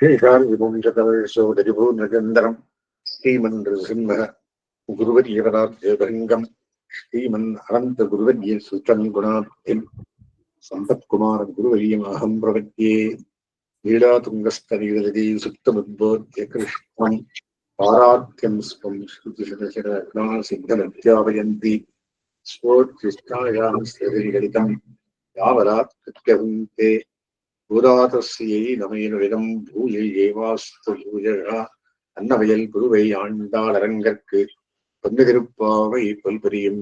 சேஷாரிபுஞ்சதவேஷோதரிபோ நிரந்தரம். ஸ்ரீமன் சிம்ம குருவரியவராஜங்கம் ஸ்ரீமன் அனந்த குருவரிய சுத்தம் குணாப்திம் சம்பத்குமார குருவரியமாகம் பிரபத்தியே லீலாதுங்கஸ்தரீரதி சுத்தமுத்போத்ய கிருஷ்ணம். பாராத்தியம் ஸ்வம் ஸ்ருதிசிதலக்னாசித்தலத்யாவயந்தி ஸ்வோத்யுஷ்டாயாம் ஸ்ரீகரிதம் யாவராத் பிரத்யகுந்தே பூதாதஸ்யை நமையினுடன் பூயை ஏவாஸ்து பூஜகா அன்னவயல் குருவை ஆண்டாள் அரங்கற்கு பொன்னு திருப்பாவை பல்பரியும்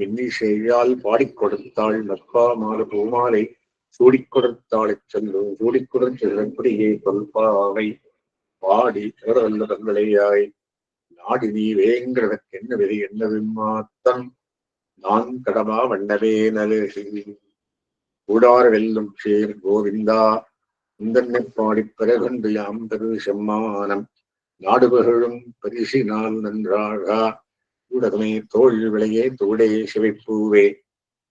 பாடிக் கொடுத்தாள் நற்பா மாறு பூமாலை சூடிக் கொடுத்தாளைச் செல்லும் சூடிக் கொடுத்தபடியே பல்பாவை பாடி தேடவல்ல தங்களையாய் நாடி நீ வேங்கிறதற்கு என்ன விதி என்ன விம்மாத்தம் நான் கடமா வண்ணவே நலு. கூடார் வெல்லும் சேர் கோவிந்தா இந்தன்னை பாடிப் பிறகொண்டு யாம் பெரு செம்மானம். நாடுபகழும் பரிசினால் நன்றாகா? ஊடகமே தோல் விளையே தோடே சிவைப்பூவே.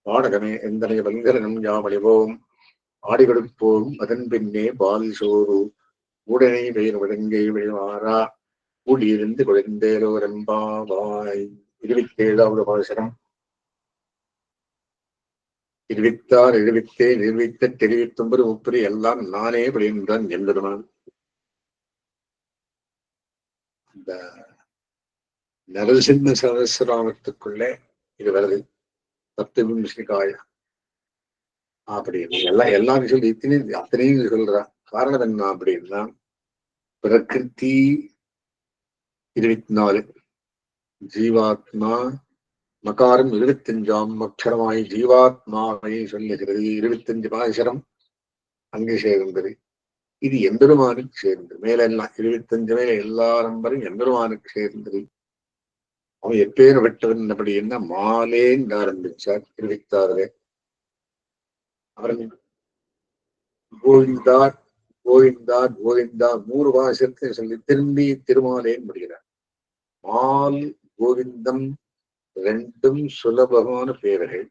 பாடகமே எந்தனை வங்கரனும் யாமழிவோம் ஆடி கொடுப்போம் அதன் பின்னே பால் சோறு. உடனே பெயர் விளங்கை விழுவாரா? கூடியிருந்து குழந்தேலோ இருபத்தி ஏழாவது பாசனம். இருவித்தார் எழுவித்தே நிர்வித்த தெரிவித்தும்பது முப்பது எல்லாம் நானே விளைந்தான் என்பதுமான் இந்த நரசிம்ம சகசிராமத்துக்குள்ளே இது வருது. பத்து அப்படின்னு எல்லாம் எல்லாம் சொல்லி இத்தனை அத்தனையும் சொல்றா. காரணம் என்ன அப்படின்னா பிரகிருதி இருபத்தி நாலு. ஜீவாத்மா மகாரம் இருபத்தஞ்சாம் அக்ஷரமாய் ஜீவாத்மாவை சொல்லுகிறது. இருபத்தஞ்சு பாசரம் அங்கே சேர்ந்தது. இது எம்பெருமானுக்கு சேர்ந்தது. மேலெல்லாம் இருபத்தஞ்சு மேல எல்லா நம்பரும் எம்பெருமானுக்கு சேர்ந்தது. அவன் எப்பேர் விட்டவன் அப்படி என்ன? மாலேன்னு ஆரம்பிச்சார் இருபத்தாறுல அவன் கோவிந்தா கோவிந்தா கோவிந்தா நூறு பாசத்தை சொல்லி திரும்பி திருமாலேன்னு முடிகிறார். மால் கோவிந்தம் ரெண்டும் சுலபமான பேர்கள்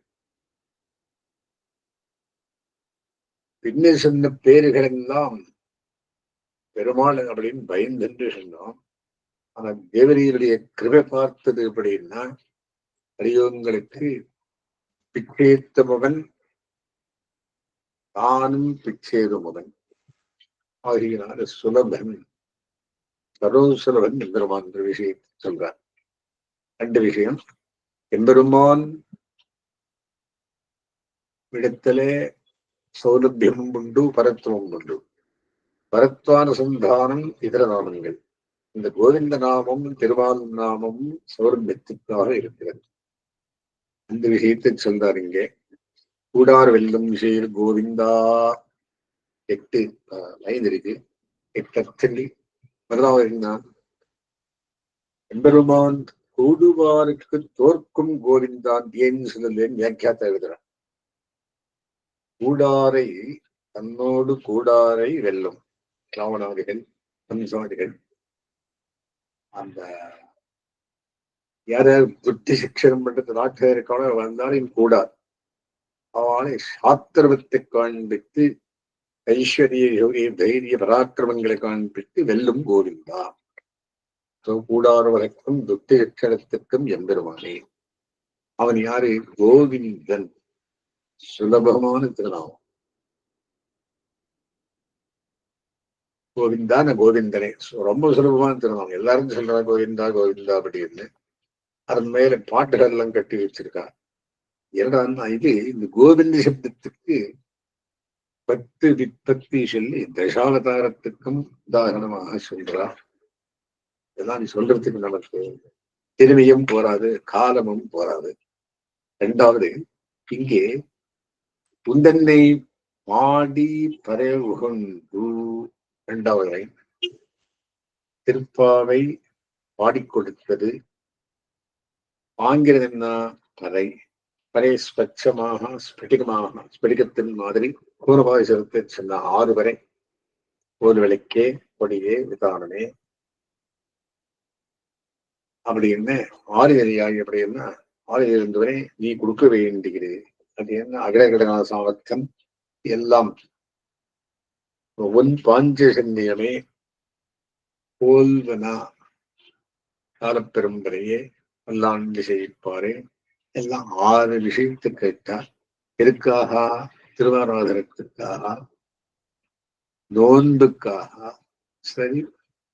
பின்னே சொன்ன பேர்கள் எல்லாம் பெருமாள் அப்படின்னு பயந்தென்று சொன்னோம். ஆனா தேவரியருடைய கிருபை பார்த்தது அப்படின்னா அடியோங்களுக்கு பிச்சேத்த மகன் தானும் பிச்சேது மகன். ஆகியனால சுலபன் சர்வ சுலபன் பெருமான் விஷயத்தை சொல்றார். ரெண்டு விஷயம். எம்பெருமான் இடத்திலே சௌலபியமும் உண்டு பரத்துவம் உண்டு. பரத்வானுசந்தானம் இதர நாமங்கள். இந்த கோவிந்த நாமம் திருவால் நாமம் சௌரபியத்துக்காக இருக்கிறது. அந்த விஷயத்தை சொல்றார் இங்கே. கூடார் வெல்லும் விஷயம் கோவிந்தா. எட்டு லைன் இருக்கு. எட்டு அர்த்தங்கள் முதலாவது எம்பெருமான் கூடுவாருக்கு தோற்கும் கோவிந்தான் ஏன்னு சொல்லலேன்னு வியாக்கியாத்த எழுதுறான் கூடாரை தன்னோடு கூடாரை வெல்லும். ராவணவர்கள் கம்சாதிகள் அந்த யார புத்தி சிக்ஷனம் பண்றது நாட்டில் இருக்கானோ வந்தாலும் கூடார். அவனை சாத்திரவத்தை காண்பித்து ஐஸ்வர்ய யோகிய தைரிய பராக்கிரமங்களை காண்பித்து வெல்லும் கோவிந்தா கூடாரவனுக்கும் துத்த எச்சனத்திற்கும் எம்பெருமானே. அவன் யாரு? கோவிந்தன். சுலபமான திருநாமம். கோவிந்தான. கோவிந்தனே ரொம்ப சுலபமான திருநாமம். எல்லாரும் சொல்றா கோவிந்தா கோவிந்தா அப்படின்னு. அதன் மேல பாட்டுகள் எல்லாம் கட்டி வச்சிருக்கா. என்னடா இது இந்த கோவிந்த சப்தத்துக்கு பத்து விற்பத்தி சொல்லி தசாவதாரத்துக்கும் உதாரணமாக சொல்றா. இதெல்லாம் நீ சொல்றதுக்கு நமக்கு திறமையும் போராது காலமும் போராது இரண்டாவது இங்கே புந்தன்னை பாடி உகந்து இரண்டாவது திருப்பாவை பாடிக் கொடுத்தது ஆங்கிலம் என்ன பறை பறை ஸ்வச்சமாக ஸ்படிகமாக ஸ்படிகத்தின் மாதிரி கூறபாசத்தை சொன்ன ஆறு வரை ஒரு விளக்கே கொடியே விதானமே அப்படி என்ன? ஆரியதியாகி அப்படி என்ன? ஆரிய இருந்தவரை நீ கொடுக்க வேண்டுகிறது அது என்ன? அகரகடனா சாவக்கம் எல்லாம். ஒன் பாஞ்சஜன்யமே போல்வனா. காலப்பெரும்பரையே வல்லாண்டு செய்ப்பாரே எல்லாம் ஆறு விஷயத்தை கேட்டார். எதுக்காக? திருவாராதனத்துக்காக? நோன்புக்காக? சரி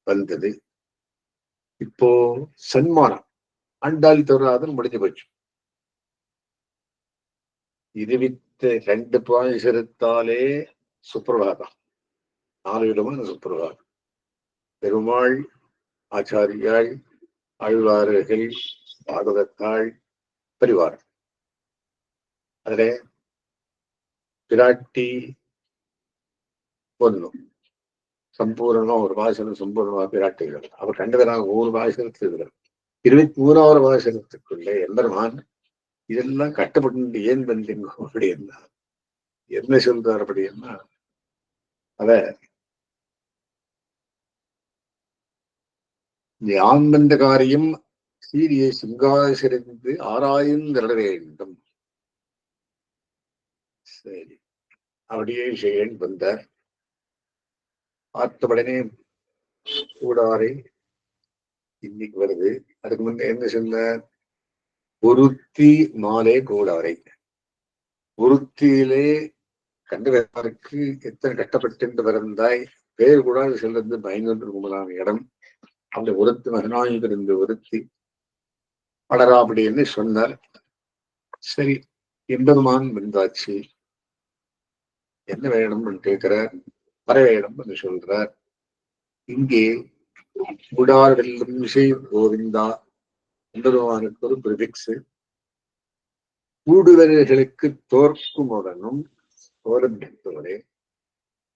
வந்தது. இப்போ சன்மானம். ஆண்டாள் திருவாதன் முடிஞ்சு போச்சு. இருவித்த ரெண்டு பாயசரத்தாலே சுப்பிரபாதம். நாலு விதமான சுப்பிரபாதம். பெருமாள் ஆச்சாரியாள் ஆழ்வார்கள் பாகவத்தாள் பரிவாரம் அதுல பிராட்டி ஒண்ணு. சம்பூரணம் ஒரு பாசனம் சம்பூர்ணமா பிராட்டுகிறார் அவர் கண்டதனாக ஒரு பாசனத்தில் இருக்கிறார் இருபத்தி மூணாவது பாசனத்துக்குள்ளே எம்பெருமான் இதெல்லாம் கட்டப்பட்டு ஏன் வந்தீங்க அப்படின்னா என்ன சொல்றார் அப்படின்னா அத யான் வந்த காரியம் சீரிய சிங்காசிரிந்து ஆராய்ந்து வேண்டும். சரி. அப்படியே செய்யன் வந்தார். ஆத்தவடனே கூடாரை இன்னைக்கு வருது. அதுக்கு முன்ன என்ன சொன்ன ஒருத்தி மாலே கூடாரை. ஒருத்தியிலே கண்டவருக்கு எத்தனை கட்டப்பட்டு பிறந்தாய் பேர் கூட செல்றது பயங்கொன்று கும்பலான இடம். அந்த ஒருத்தி மகனாயுதர் இருந்து ஒருத்தி வளரா அப்படின்னு சொன்னார்? சரி எம்பெருமான் வந்தாச்சு. என்ன வேணும்னு கேட்கிறார்? வர வேணும் என்று சொல்றார். இங்கே குடார் வெல்லும் விஷயம் கோவிந்தா எம்பெருமானுக்கு ஒரு பிரிபிக்ஸ் கூடுவர்களுக்கு தோற்கும் உடனும் தோரத்தோடே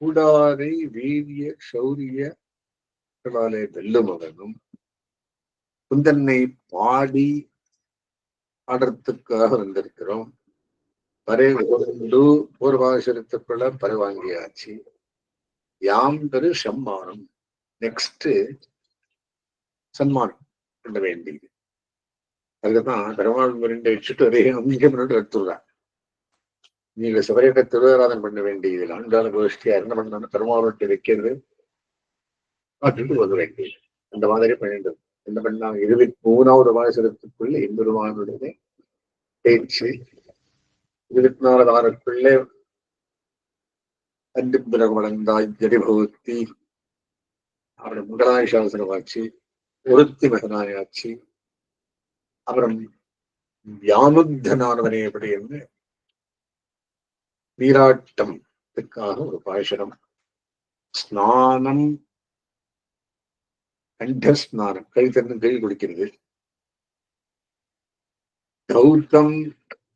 கூடாரை வீரிய சௌரிய வெல்லும் உடனும் குந்தன்னை பாடி ஆடுறதுக்காக வந்திருக்கிறோம். பறை கொண்டு பூர்வாசிரத்துக்குள்ள பறை யாம் பெரு சம்மானம். நெக்ஸ்ட் சன்மானம் பண்ண வேண்டியது அதுக்குதான் பெருமாள் ரெண்டு வச்சுட்டு அதே அங்கே முன்னாடி எடுத்துடுறான் நீங்க சிவரேட்ட திருவாராதனம் பண்ண வேண்டியது ஆண்டாள கோஷ்டியா என்ன பண்ணணும் பெருமாள் வைக்கிறது காட்டுட்டு வந்து வேண்டியது. அந்த மாதிரி பண்ணிட்டு என்ன பண்ணாங்க இருபத்தி மூணாவது வாசகத்துக்குள்ள எம்பெருமானுடைய பேச்சு. இருபத்தி நாலாவது வாரத்துக்குள்ளே அன்று பிறகு வளர்ந்தாய் ஜடிபவத்தி அவருடைய முதலாய் சாசனமாச்சு ஒருத்தி மகனாயாச்சு அப்புறம் வியாமுக்தனானவனே எப்படி என்று நீராட்டம்க்காக ஒரு பாஷனம் ஸ்நானம் கண்டஸ்நானம் கை தன்னு கை குடிக்கிறது கௌதம்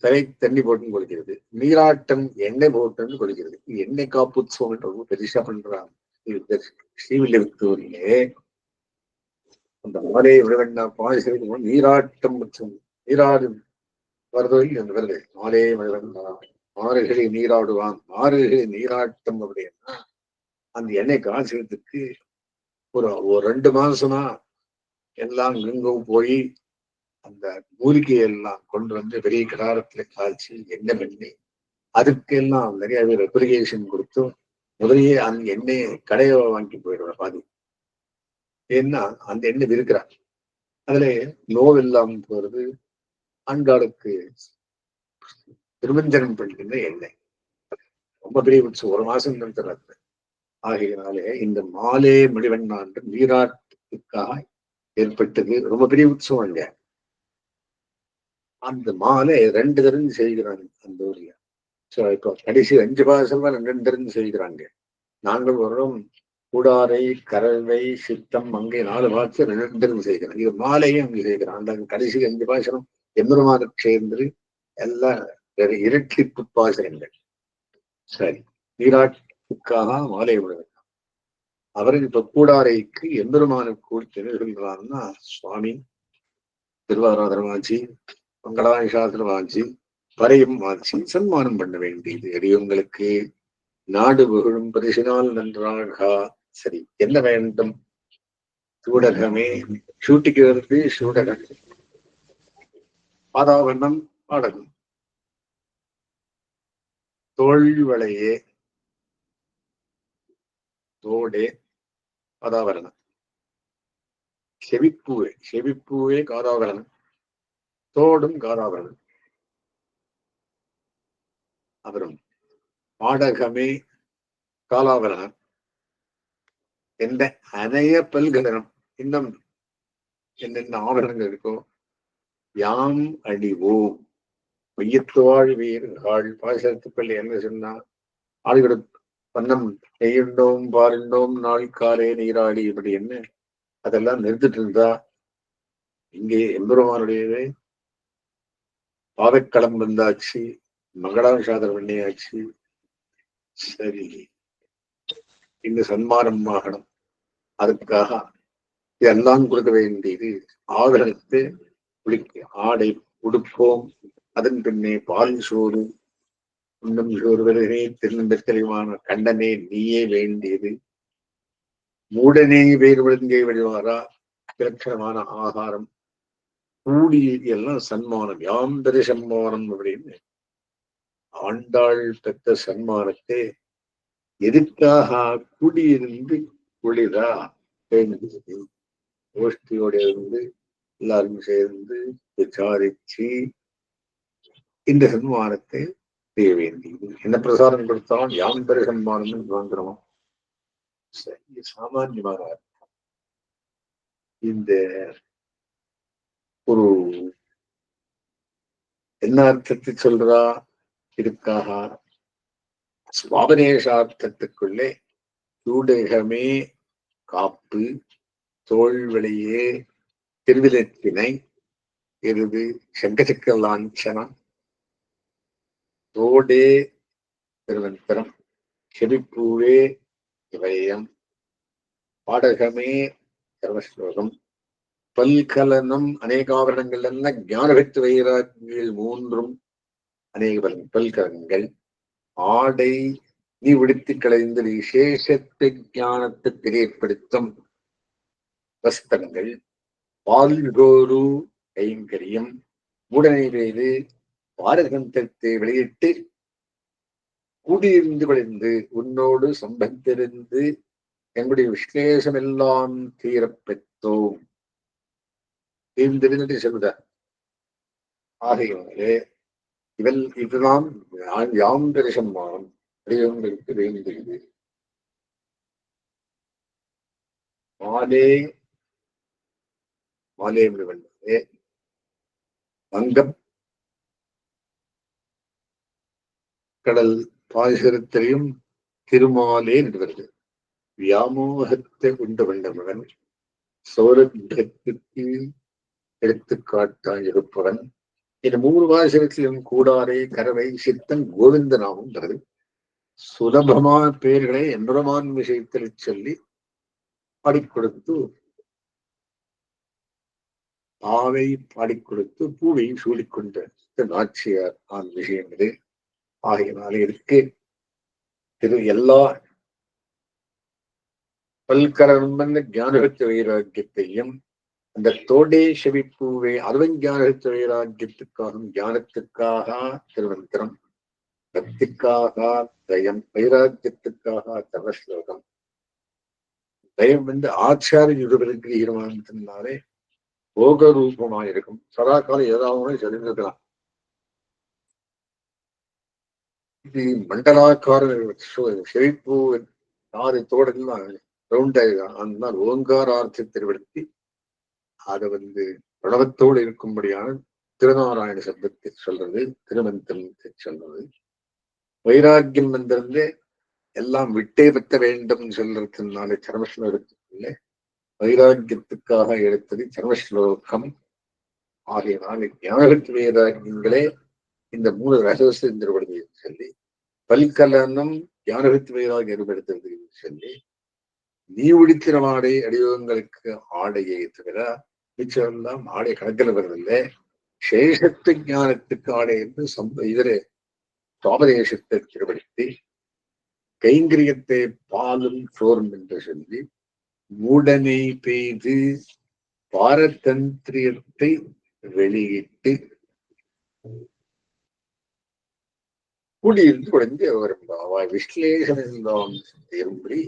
தலை தண்ணி போட்டுன்னு கொடுக்கிறது நீராட்டம் எண்ணெய் போட்டுன்னு இது எண்ணெய் காப்புத்சவம் ரொம்ப பெருசா பண்றாங்க. ஸ்ரீவில்லிபுத்தூரிலே அந்த மாலை விழவெண்ணா பாயசம் நீராட்டம் மற்றும் நீராடு வருதல் என்று வருது மாலே விழவெண்ணா மாறுகளை நீராடுவான். மாறுகளை நீராட்டம் அப்படின்னா அந்த எண்ணெய் காய்ச்சறதுக்கு ஒரு ஒரு ரெண்டு மாசமா எல்லாம் எங்கும் போய் அந்த மூலிகையெல்லாம் கொண்டு வந்து பெரிய கடாரத்துல காய்ச்சி எண்ணெய் பண்ணி அதுக்கெல்லாம் நிறைய பேர் ரெப்ளிகேஷன் கொடுத்து முதலையே அந்த எண்ணெயை கடையை வாங்கி போயிடுற பாதி. ஏன்னா அந்த எண்ணெய் இருக்கிறார் அதுல நோவெல்லாம் போறது ஆண்காலுக்கு திருமஞ்சனம் பண்ணுகின்ற எண்ணெய். ரொம்ப பெரிய உற்சவம் ஒரு மாசம் நிறுத்துறது ஆகையினாலே இந்த மாலே மடிவண்ணான்று நீராட்டுக்காக ஏற்பட்டது. ரொம்ப பெரிய உற்சவம் இல்லையா? அந்த மாலை ரெண்டு திறந்து செய்கிறாங்க அந்த ஊர்ல. சோ இப்போ கடைசி அஞ்சு பாசம் ரெண்டு தருந்து செய்கிறாங்க. நாங்கள் வரும் கூடாரை கரவை சித்தம் அங்கே நாலு பாசம் ரெண்டு தருந்து செய்கிறோம் இது மாலையும் அங்கே செய்கிறோம் அந்த கடைசி அஞ்சு பாசனம் எம்பெருமானுக்கு சேர்ந்து எல்லாம் இரட்டிப்பு பாசனங்கள் சரி. நீராட்டுக்காக மாலை விடுவேன் அவருக்கு இப்ப கூடாரைக்கு எம்பெருமானுக்கு கூடி சொல்றாருன்னா சுவாமி திருவாராதனமாச்சு மங்களாபிஷாசனம் வாஞ்சி பறையும் வாஞ்சி சன்மானம் பண்ண வேண்டியது. எளியவங்களுக்கு நாடு புகழும் பரிசினால் நன்றாக? சரி என்ன வேண்டும்? சூடகமே. சூட்டிக்கிறது சூடகம். பாதாவண்ணம் பாடகம். தோல்வளையே தோடே பதாவரணம் செவிப்பூவே செவிப்பூவே காதாபரணம். தோடும் காதாபரணம் அப்புறம் பாடகமே காலாபரணம் எந்த அனைய பல்கலனம் இன்னும் என்னென்ன ஆபரணங்கள் இருக்கோ யாம் அடிவோம் ஆள் வீர்கள் பாசத்துக்கள் என்ன சொன்னா ஆளுகிற வண்ணம் நெய்யுண்டோம் பாருண்டோம் நாள் காலே நீராடி இப்படி என்ன அதெல்லாம் நிறுத்திட்டு இருந்தா இங்கே எம்பெருமானுடையவே பாதக்களம் வந்தாச்சு மங்களாபிஷாதம் பண்ணியாச்சு. சரி. இந்த சன்மானம் ஆகணும். அதுக்காக இதெல்லாம் கொடுக்க வேண்டியது ஆதரத்து குளிக்க ஆடை உடுப்போம். அதன் பின்னே பால் சோறு உண்ணும் சோறு வருகிறே திருநெல்வேலிமான கண்டனே நீயே வேண்டியது. மூடனே வேறு விழுங்கை வழிவாரா விலட்சணமான ஆகாரம். கூடி எல்லாம் சன்மானம் யாம்பரி சன்மானம் அப்படின்னு. ஆண்டாள் பெற்ற சன்மானத்தை எதுக்காக குடியிருந்து குளிரா? வேண்டியது கோஷ்டியோட இருந்து எல்லாரும் சேர்ந்து விசாரிச்சு இந்த சன்மானத்தை செய்ய வேண்டியது. என்ன பிரசாரம் கொடுத்தாலும் யாம்பரி சன்மானம் வாங்குறோம். சரி சாமான்யமாக. இந்த ஒரு என்ன அர்த்தத்தை சொல்றா? இதுக்காக சுவாபனேஷார்த்தத்துக்குள்ளே சூடேகமே காப்பு தோல்வழியே திருவிலத்தினை எருது சங்கசக்க லாஞ்சனம் தோடே திருவந்தரம் செவிப்பூவே இவயம். பாடகமே சர்வஸ்லோகம். பல்கலனம் அநேகாபரணங்கள் என்ன ஞானபக்தி வைராக்கியங்கள் மூன்றும் அநேக பல்கலங்கள் பல்கலன்கள். ஆடை நீ விடுத்து கலைந்த விசேஷத்தை ஞானத்தை தெரியப்படுத்தும் வஸ்திரங்கள் பால்கோரு கைங்கரியம் உடனே பெய்து பாரதந்தத்தை வெளியிட்டு கூடியிருந்து விளைந்து உன்னோடு சம்பந்திருந்து எங்களுடைய விசேஷம் எல்லாம் தீரப்பெற்றோம். தீர்ந்திருந்து செல்வதா ஆகையினாலே இவள் இதுதான் யாம் தரிசன்மானம் அடியவங்களுக்கு வேண்டியது மாலே மாலே என்று வங்கம் கடல் பாசுரத்திலையும் திருமாலே என்று வருது வியாமோகத்தை உண்டு வந்தவன் சோரத்திற்கு எடுத்துக்காட்டாய் இருப்பவன். இந்த மூணு வாசகத்திலும் கூடாரை கரவை சித்தன் கோவிந்த நாமம் வருது சுலபமான பெயர்களை எம்பெருமான் விஷயத்தில் சொல்லி பாடிக் கொடுத்து ஆவை பாடிக் கொடுத்து பூவை சூடிக்கொண்ட நாச்சியார் ஆண் விஷயம் இது. ஆகையினால இருக்கு. இது எல்லா பல்கரம்பந்த ஞானகத்த வைராக்கியத்தையும் அந்த தோடே செவிப்பூவே அருவஞானகத்த வைராக்கியத்துக்காகவும் ஞானத்துக்காக திருவந்திரம். பக்திக்காக தயம் வைராக்கியத்துக்காக தவஸ்லோகம். தயம் வந்து ஆச்சாரிய யுகவிற்கு ஈரமானதுனாலே போக ரூபமாயிருக்கும் சதா காலம் ஏதாவது தெரிஞ்சிருக்கலாம் இது மண்டலாக்கார செழிப்பு ஆறு தோடெல்லாம் ரவுண்டாயிருக்கான் அந்த ஓங்காரார்த்த திருவிடுத்தி அதை வந்து பிரணவத்தோடு இருக்கும்படியான திருநாராயண சப்தத்தை சொல்றது திருமந்திரத்தை சொல்றது. வைராக்கியம் வந்திருந்து எல்லாம் விட்டே பத்த வேண்டும் சொல்றதுனால சர்மஸ்லோகத்துக்குள்ள வைராக்கியத்துக்காக எடுத்தது சர்மஸ்லோகம் ஆகையினால் ஞானகத்து வைராக்கியங்களே இந்த மூணு ரகசிய திருவடியை சொல்லி பல்கலனம் ஞானகத்து வைராக ஏற்படுத்துறது சொல்லி நீ உடித்தின ஆடை அடிவங்களுக்கு ஆடையை தவிர மிச்சமெல்லாம் ஆடை கணக்கில் வருதில்லை. சேஷத்து ஞானத்துக்கு ஆடை என்று சம்ப இதர சுவாபதேசத்தை திருப்படுத்தி கைங்கரியத்தை பாலும் சோறும் என்று சொல்லி மூடனை பெய்து பாரதந்திரியத்தை வெளியிட்டு கூடியிருந்து உடஞ்சு அவர் அவ விஸ்லேஷனம் திரும்பி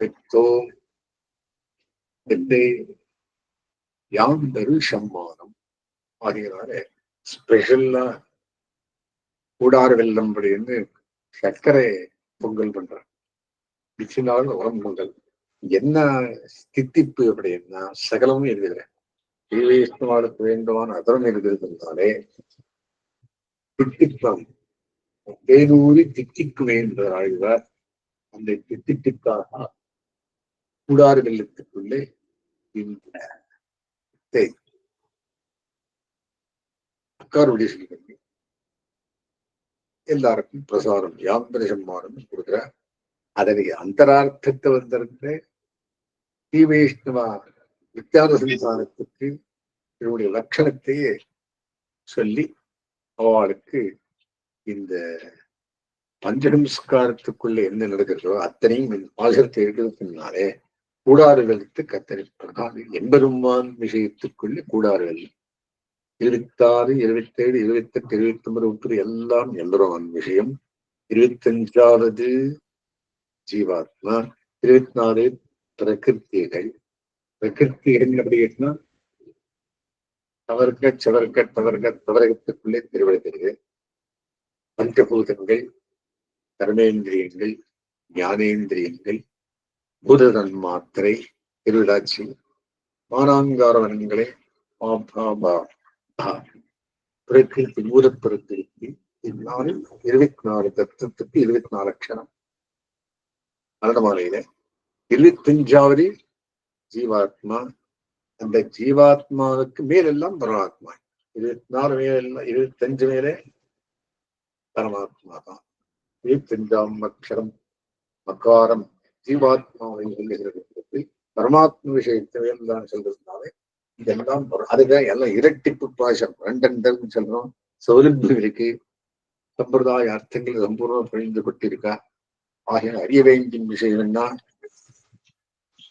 பெற்றோம். பெற்று யாம் தரு சம்மானம். ஆகியனால ஸ்பெஷல்லா கூடார் வெள்ளம் அப்படின்னு சர்க்கரை பொங்கல் பண்றாங்க. பிச்சினால் உரம் பொங்கல். என்ன ஸ்தித்திப்பு அப்படின்னா சகலமும் எழுதுகிறேன். ஸ்ரீவைஷ்ணவாளுக்கு வேண்டுமான அதரம் எழுதுகிறதுனாலே தித்திப்பம். தேனூரி தித்திக்கு என்ற ஆழ்வார் அந்த தித்திப்புக்காக கூடார் வெள்ளத்துக்குள்ளே இந்த அக்காருடைய சொல்லி எல்லாருக்கும் பிரசாரம் யாந்திர சம்மானம் கொடுக்குற அதனுடைய அந்தரார்த்தத்தை வந்திருந்த ஸ்ரீ வைஷ்ணவா வித்தியாத சன்னிதானத்துக்கு இதனுடைய லட்சணத்தையே சொல்லி அவளுக்கு இந்த பஞ்சநமஸ்காரத்துக்குள்ள என்ன நடக்கிறதோ அத்தனையும் இந்த பாசத்தை எடுக்கிறதுனாலே கூடாறுகளுக்கு கத்தரி பிரதான எம்பெருமான் விஷயத்திற்குள்ளே கூடாறுகள். இருபத்தாறு இருபத்தேழு இருபத்தெட்டு இருபத்தி ஒன்பது உட்பட எல்லாம் எம்பெருமான் விஷயம். இருபத்தஞ்சாவது ஜீவாத்மா இருபத்தி நாலு பிரகிருத்திகள் பிரகிருத்திகள் அப்படின்னா தவறுக்க சவர்க்க தவறுக தவறகத்துக்குள்ளே திருவிழக்கிறது பஞ்சபூதங்கள் கர்மேந்திரியங்கள் ஞானேந்திரியங்கள் பூததன் மாத்திரை திருவிழாட்சி மானாங்கார வனங்களை பிரகிருதி பூத இந்நாளில் இருபத்தி நாலு தத்துவத்துக்கு இருபத்தி நாலு அக்ஷரம். மரணமாலையில இருபத்தஞ்சாவது ஜீவாத்மா அந்த ஜீவாத்மாவுக்கு மேலெல்லாம் பரமாத்மா. இருபத்தி நாலு மேல இருபத்தஞ்சு மேலே பரமாத்மா தான். இருபத்தஞ்சாம் அக்ஷரம் மக்காரம் ஜீவாத்மாவை சொல்லுகிறது பரமாத்மா விஷயத்தை தான் சொல்றதுனாலே இதெல்லாம் அதுதான் எல்லாம் இரட்டிப்பு பாசம் ரெண்டெண்டன்னு சொல்றோம். சௌலபியம் இருக்கு. சம்பிரதாய அர்த்தங்கள் சம்பூர்ணம் பிழிந்து கொட்டிருக்கா ஆகிய அறிய வேண்டிய விஷயம் என்ன?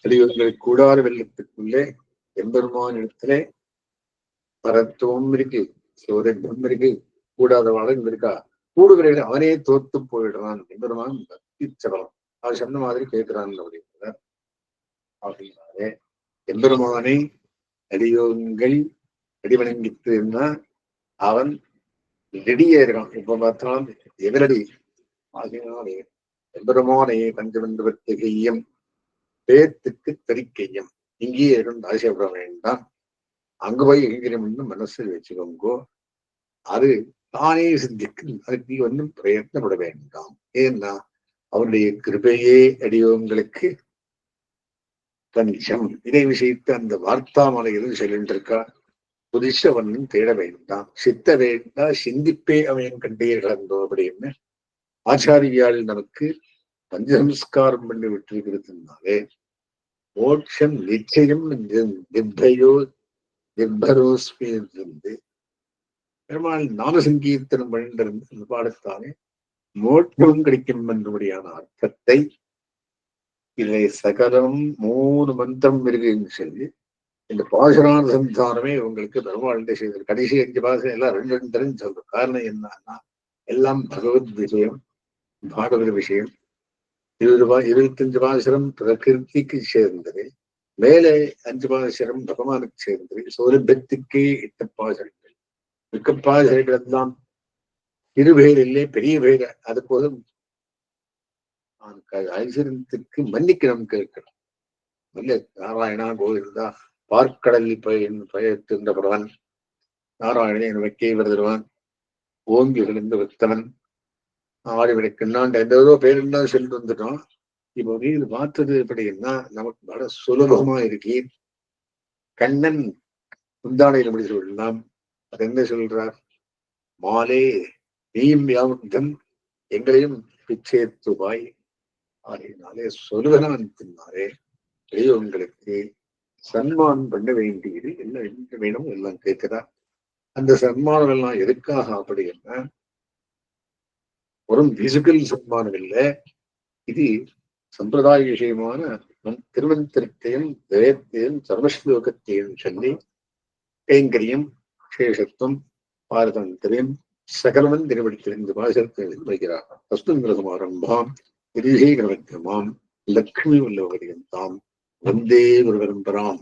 தெளிவுகளை கூடார வெள்ளத்துக்குள்ளே எம்பெருமான் இடத்திலே பரத்துவம் இருக்கு. சௌரபியம் இருக்கு. கூடாத வாழம் இருக்கா? கூடுகிற அவனே தோத்து போயிடுறான். எம்பெருமான் பக்தி சபலம் அது சொன்ன மாதிரி கேட்கிறாங்க அப்படிங்கிறார் அப்படின்னாலே எம்பெருமானை அடியோங்கள் அடிவணங்கிட்டுன்னா அவன் ரெடியே இருக்கான் இப்ப பார்த்தாலும் எதிரடி. ஆகினாலே எம்பெருமானை பஞ்சமந்திரத்தையும் பேத்துக்கு தரிக்கையும். இங்கேயே இருந்து ஆசைப்பட வேண்டாம். அங்க போய் எங்கிருந்து மனசில் வச்சுக்கோங்கோ. அது தானே சிந்திக்கு அதுக்கு ஒன்றும் பிரயத்தனப்பட வேண்டாம். ஏன்னா அவருடைய கிருபையே அடியோங்களுக்கு பஞ்சம் இதை விஷயத்து அந்த வார்த்தாமலையில் செல்லின்றிருக்கா புதிஷவனும் தேட வேண்டாம் சித்த வேண்டா சிந்திப்பே அவன் கண்டீர்கள் இருந்தோ அப்படின்னு ஆச்சாரியால் நமக்கு பஞ்சசம்ஸ்காரம் பண்ணி விட்டிருக்கிறதுனாலே மோட்சம் நிச்சயம் நிர்பயோ நிர்பரோஸ்மி இருந்து பெருமாள் நாம சங்கீர்த்தனம் பண்ணிருந்து பாடத்தானே மோட்சம் கிடைக்கும் என்றபடியான அர்த்தத்தை இல்லை சகலம் மூணு மந்திரம் இருக்குன்னு சொல்லி இந்த பாசுரான சந்தானமே உங்களுக்கு பெருமாள் செய்தது கடைசி அஞ்சு பாசம் எல்லாம் ரெண்டு ரெண்டு தரம் சொல்றோம் காரணம் என்னன்னா எல்லாம் பகவத் விஷயம் பாடவர் விஷயம். இருபது பா இருபத்தஞ்சு பாசுரம் பிரகிருதிக்கு சேர்ந்தது. மேலே அஞ்சு பாசுரம் பகவானுக்கு சேர்ந்தது. சௌரபக்திக்கு இத்த பாசுரங்கள். மிக்க பாசுரங்கள் எல்லாம் இரு பேர் இல்லை பெரிய பேர் அது போதும் ஐஸ்வர்யத்துக்கு மன்னிக்கணும் கேட்கணும் இல்ல நாராயணா கோவிந்தா பார்க்கடலில் பயன் பயத்தின்றவன் நாராயணன் என் வைக்கை வருதுருவான். ஓங்கி விழுந்து வித்தவன். ஆடி விடைக்கின்னான் எந்த ஏதோ பேர் இருந்தாலும் சொல்லிட்டு வந்துட்டோம். இப்போ நீர் பார்த்தது எப்படின்னா நமக்கு பல சுலபமா இருக்கு. கண்ணன் முந்தானையில் எப்படி சொல்லலாம் அது என்ன சொல்றார்? மாலே நீயும் யாவத்தம் எங்களையும் பிச்சேத்துவாய் ஆகையினாலே சொல்லுவனான் பெரியவங்களுக்கு சன்மானம் பண்ண வேண்டியது என்ன என்ன வேணும் எல்லாம் கேட்கிறா அந்த சன்மானம் எல்லாம் எதுக்காக அப்படி என்ன? வெறும் பிசிக்கல் சன்மானம் இல்லை. இது சம்பிரதாய விஷயமான திருமந்திரத்தையும் ஜெயத்தையும் சர்வஸ்லோகத்தையும் சொல்லி கைங்கரியம் சேஷத்துவம் பாரதந்திரியம் சகலவன் திருவடித்திருந்த பாசத்தை வைக்கிறார் அஸ்துங்கிரகுமாரம்பாம் கிரிசேகரவிக்கிரமாம் லக்ஷ்மி வல்லவகரியந்தாம் வந்தே குருவரம்பராம்